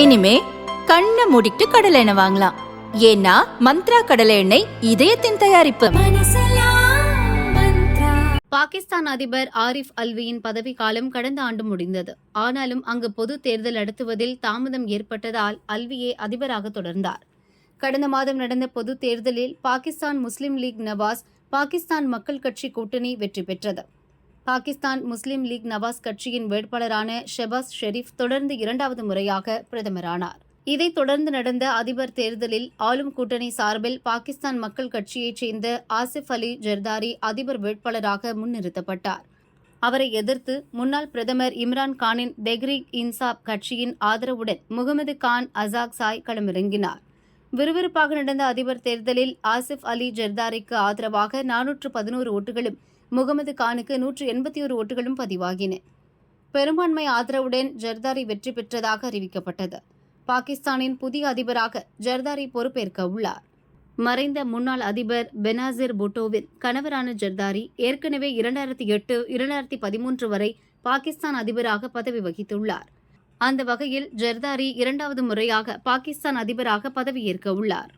இனிமே கண்ணை மூடிட்டு கடலை எண்ணெய் வாங்கலாம். ஏன்னா மந்த்ரா கடலை எண்ணெய் இதயத்தின் தயாரிப்பு. பாகிஸ்தான் அதிபர் ஆரிஃப் அல்வியின் பதவிக்காலம் கடந்த ஆண்டு முடிந்தது. ஆனாலும் அங்கு பொது தேர்தல் நடத்துவதில் தாமதம் ஏற்பட்டதால் அல்வியே அதிபராக தொடர்ந்தார். கடந்த மாதம் நடந்த பொது தேர்தலில் பாகிஸ்தான் முஸ்லிம் லீக் நவாஸ் பாகிஸ்தான் மக்கள் கட்சி கூட்டணி வெற்றி பெற்றது. பாகிஸ்தான் முஸ்லிம் லீக் நவாஸ் கட்சியின் வேட்பாளரான ஷெபாஸ் ஷெரீப் தொடர்ந்து இரண்டாவது முறையாக பிரதமரானார். இதைத் தொடர்ந்து நடந்த அதிபர் தேர்தலில் ஆளும் கூட்டணி சார்பில் பாகிஸ்தான் மக்கள் கட்சியைச் சேர்ந்த ஆசிஃப் அலி ஜர்தாரி அதிபர் வேட்பாளராக முன்னிறுத்தப்பட்டார். அவரை எதிர்த்து முன்னாள் பிரதமர் இம்ரான் கானின் தெஹ்ரீக் இன்சாப் கட்சியின் ஆதரவுடன் முகமது கான் அசாக் சாய் களமிறங்கினார். விறுவிறுப்பாக நடந்த அதிபர் தேர்தலில் ஆசிஃப் அலி ஜர்தாரிக்கு ஆதரவாக நானூற்று பதினோரு ஓட்டுகளும் முகமது கானுக்கு நூற்று எண்பத்தி ஒரு ஓட்டுகளும் பதிவாகின. பெரும்பான்மை ஆதரவுடன் ஜர்தாரி வெற்றி பெற்றதாக அறிவிக்கப்பட்டது. பாகிஸ்தானின் புதிய அதிபராக ஜர்தாரி பொறுப்பேற்க உள்ளார். மறைந்த முன்னாள் அதிபர் பெனாசிர் புட்டோவின் கணவரான ஜர்தாரி ஏற்கனவே இரண்டாயிரத்தி எட்டு இரண்டாயிரத்தி பதிமூன்று வரை பாகிஸ்தான் அதிபராக பதவி வகித்துள்ளார். அந்த வகையில் ஜர்தாரி இரண்டாவது முறையாக பாகிஸ்தான் அதிபராக பதவியேற்க உள்ளார்.